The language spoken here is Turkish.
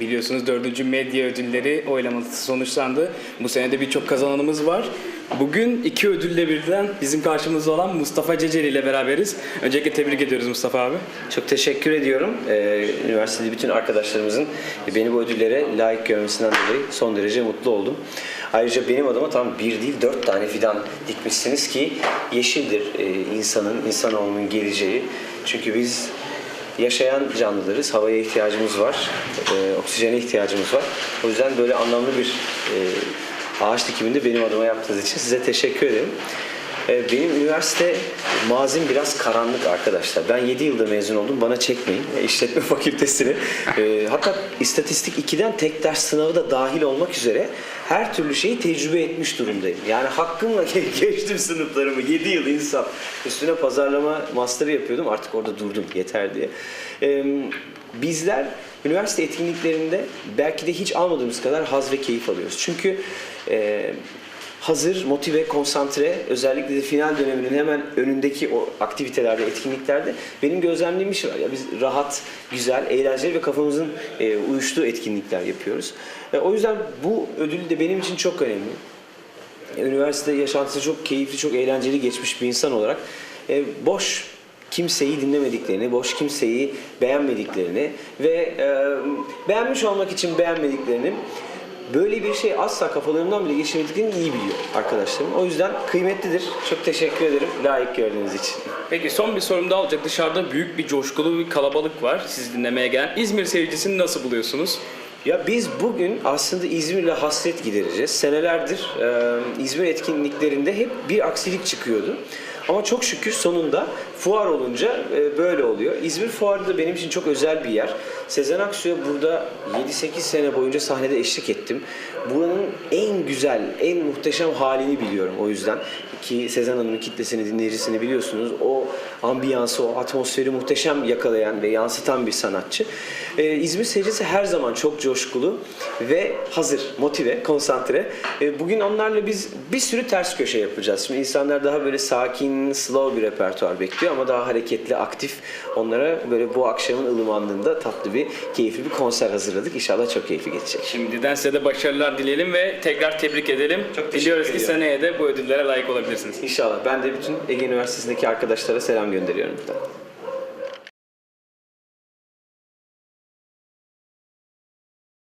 Biliyorsunuz dördüncü medya ödülleri oylaması sonuçlandı. Bu sene de birçok kazananımız var. Bugün iki ödülle birden bizim karşımızda olan Mustafa Ceceli ile beraberiz. Öncelikle tebrik ediyoruz Mustafa abi. Çok teşekkür ediyorum. Ee, üniversitede bütün arkadaşlarımızın beni bu ödüllere layık görmesinden dolayı son derece mutlu oldum. Ayrıca benim adıma tam bir değil dört tane fidan dikmişsiniz ki yeşildir e, insanın, insanoğlunun geleceği. Çünkü biz yaşayan canlılarız, havaya ihtiyacımız var, e, oksijene ihtiyacımız var. O yüzden böyle anlamlı bir e, ağaç dikiminde benim adıma yaptığınız için size teşekkür ederim. Ee, Benim üniversite mazim biraz karanlık arkadaşlar. Ben 7 yılda mezun oldum. Bana çekmeyin. E, İşletme fakültesini. Ee, hatta istatistik 2'den tek ders sınavı da dahil olmak üzere her türlü şeyi tecrübe etmiş durumdayım. Yani hakkımla geçtim sınıflarımı. 7 yıl insan. Üstüne pazarlama master yapıyordum. Artık orada durdum yeter diye. Bizler üniversite etkinliklerinde belki de hiç almadığımız kadar haz ve keyif alıyoruz. Çünkü e, hazır, motive, konsantre özellikle de final döneminin hemen önündeki o aktivitelerde, etkinliklerde benim gözlemlediğim bir şey var. Ya biz rahat, güzel, eğlenceli ve kafamızın e, uyuştuğu etkinlikler yapıyoruz. E, o yüzden bu ödül de benim için çok önemli. E, Üniversite yaşantısı çok keyifli, çok eğlenceli geçmiş bir insan olarak e, boş kimseyi dinlemediklerini, boş kimseyi beğenmediklerini ve e, beğenmiş olmak için beğenmediklerini böyle bir şey asla kafalarından bile geçirmediklerini iyi biliyor arkadaşlarım. O yüzden kıymetlidir. Çok teşekkür ederim layık gördüğünüz için. Peki son bir sorum daha olacak. Dışarıda büyük bir coşkulu bir kalabalık var sizi dinlemeye gelen. İzmir seyircisini nasıl buluyorsunuz? Ya biz bugün aslında İzmir'le hasret gidereceğiz. Senelerdir e, İzmir etkinliklerinde hep bir aksilik çıkıyordu. Ama çok şükür sonunda fuar olunca e, böyle oluyor. İzmir Fuarı da benim için çok özel bir yer. Sezen Aksu'ya burada 7-8 sene boyunca sahnede eşlik ettim. Buranın en güzel, en muhteşem halini biliyorum o yüzden. Ki Sezen Hanım'ın kitlesini, dinleyicisini biliyorsunuz. O ambiyansı, o atmosferi muhteşem yakalayan ve yansıtan bir sanatçı. Ee, İzmir seyircisi her zaman çok coşkulu ve hazır, motive, konsantre. Ee, bugün onlarla biz bir sürü ters köşe yapacağız. Şimdi insanlar daha böyle sakin, slow bir repertuar bekliyor ama daha hareketli, aktif. Onlara böyle bu akşamın ılımanlığında tatlı bir, keyifli bir konser hazırladık. İnşallah çok keyifli geçecek. Şimdiden size de başarılar dileyelim ve tekrar tebrik edelim. Çok Diliyoruz ki seneye de bu ödüllere layık olabilirsiniz. İnşallah. Ben de bütün Ege Üniversitesi'ndeki arkadaşlara selam gönderiyorum buradan.